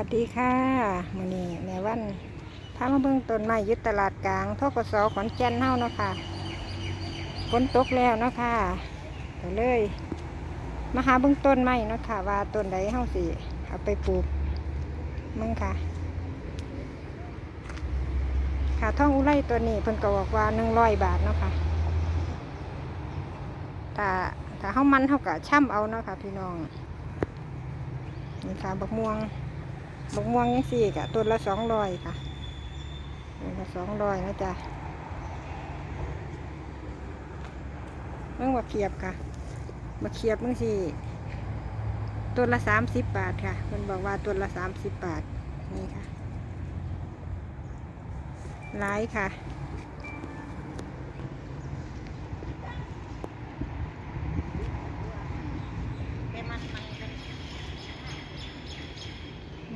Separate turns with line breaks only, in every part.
วัสดีค่ะมื้อนี้แม่วันพามาเบิ่งต้นไม้ยึดตลาดกลางทกสขอนแก่นเฮาเนาะค่ะฝนตกแล้วเนาะค่ะก็เลยมาหาเบิ่งต้นไม้เนาะค่ะ ว่าต้นใดเฮาสิเอาไปปลูกมึงค่ะ ค่ะท่องอุไรตัวนี้เพิ่นก็บอกว่าหนึ่งร้อยบาทเนาะค่ะถ้าถ้าเฮามันเฮาก็ช่ำเอาเนาะค่ะ พี่น้องนี่ค่ะบักม่วง บกม่วงยังสี่กะตัวละสองร้อยค่ะตัวละสองร้อยนะจ๊ะเมื่อว่าเขียบค่ะมาเขียบมื่อสี่ตัวละสามสิบบาทค่ะมันบอกว่าตัวละสามสิบบาท นี่ค่ะ หลายค่ะ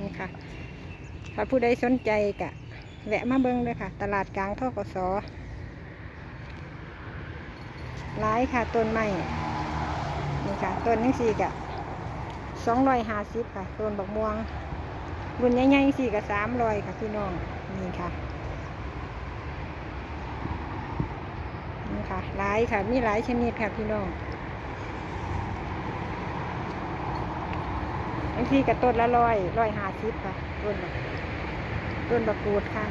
นี่ค่ะ ถ้าผู้ใดสนใจกะ แวะมาเบิ้งเลยค่ะ ตลาดกลางท่อกสร้ายค่ะต้นไม้นี่ค่ะต้นนี้สี่กะสองร้อยห้าสิบค่ะต้นบักม่วง รุ่นใหญ่ๆสี่กะสามร้อยค่ะพี่น้องนี่ค่ะนี่ค่ะหลายค่ะมีหลายชนิดค่ะพี่น้องบางทีกับต้นละร้อยร้อยห้าสิบค่ะต้นแบบ ต้นบะกูดค่ะ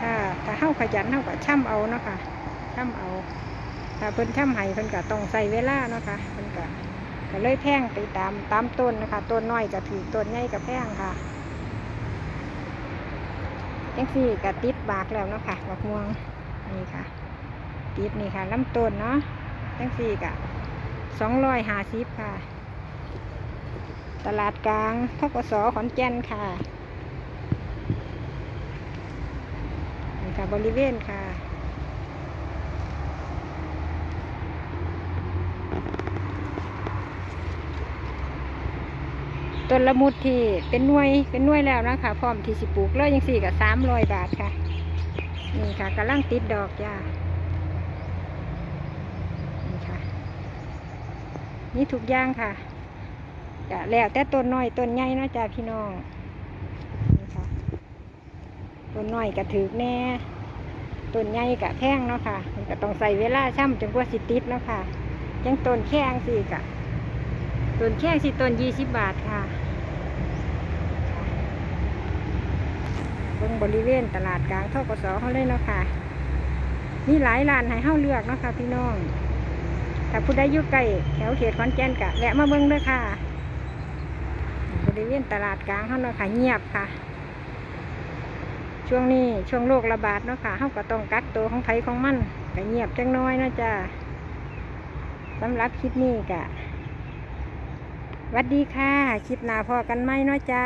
ถ้าถ้าเฮาขยันเฮาก็ช่ำเอาเนาะค่ะช่ำเอา ถ้าเพิ่นช่ำไห้เพิ่นก็ต้องใส่เวลาเนาะค่ะเพิ่นก็ก็เลยแพงไปตามตามต้นนะคะต้นน้อยก็ถือต้นใหญ่ก็แพงค่ะจังสี่ก็ติดบากแล้วเนาะค่ะบักม่วงนี่ค่ะ ติดนี่ค่ะลำต้นเนาะจังสี่ก็สองร้อยห้าสิบค่ะ ตลาดกลางทกสขอนแก่นค่ะนี่ค่ะบริเวณค่ะต้นละมุดที่เป็นหน่วยเป็นหน่วยแล้วนะคะพร้อมที่สิปลูกเลยยังสี่กับสามร้อยบาทค่ะ นี่ค่ะกำลังติดดอกจ้านี่ค่ะ นี่ทุกอย่างค่ะ กะแล้วแต่ต้นน้อยต้นใหญ่นาะจ้าพี่น้องนี่ค่ะต้นน้อยก็ถือแน่ต้นใหญ่กะแพงเนาะค่ะมันก็ต้องใส่เวลาช่ำจนกว่าสิติดเนาะค่ะยังต้นแข้งสิกะต้นแข้งสิต้นยี่สิบบาทค่ะเบิ่งบริเวณตลาดกลางท่อกสเขาเลยเนาะค่ะมีหลายร้านให้เฮาเลือกเนาะค่ะพี่น้องถ้าผู้ใดอยู่ใกล้แถวเขตขอนแก่นกะแวะมาเบิ่งด้วยค่ะ ริเวณตลาดกลางเขาเนาะค่ะเงียบค่ะ ช่วงนี้ช่วงโรคระบาดเนาะค่ะเขาก็ต้องกักตัวของไผของมันก็เงียบจังน้อยเนาะจ้าสำหรับคลิปนี้กะวัดดีค่ะ คลิปหน้าพอกันไหมเนาะจ้า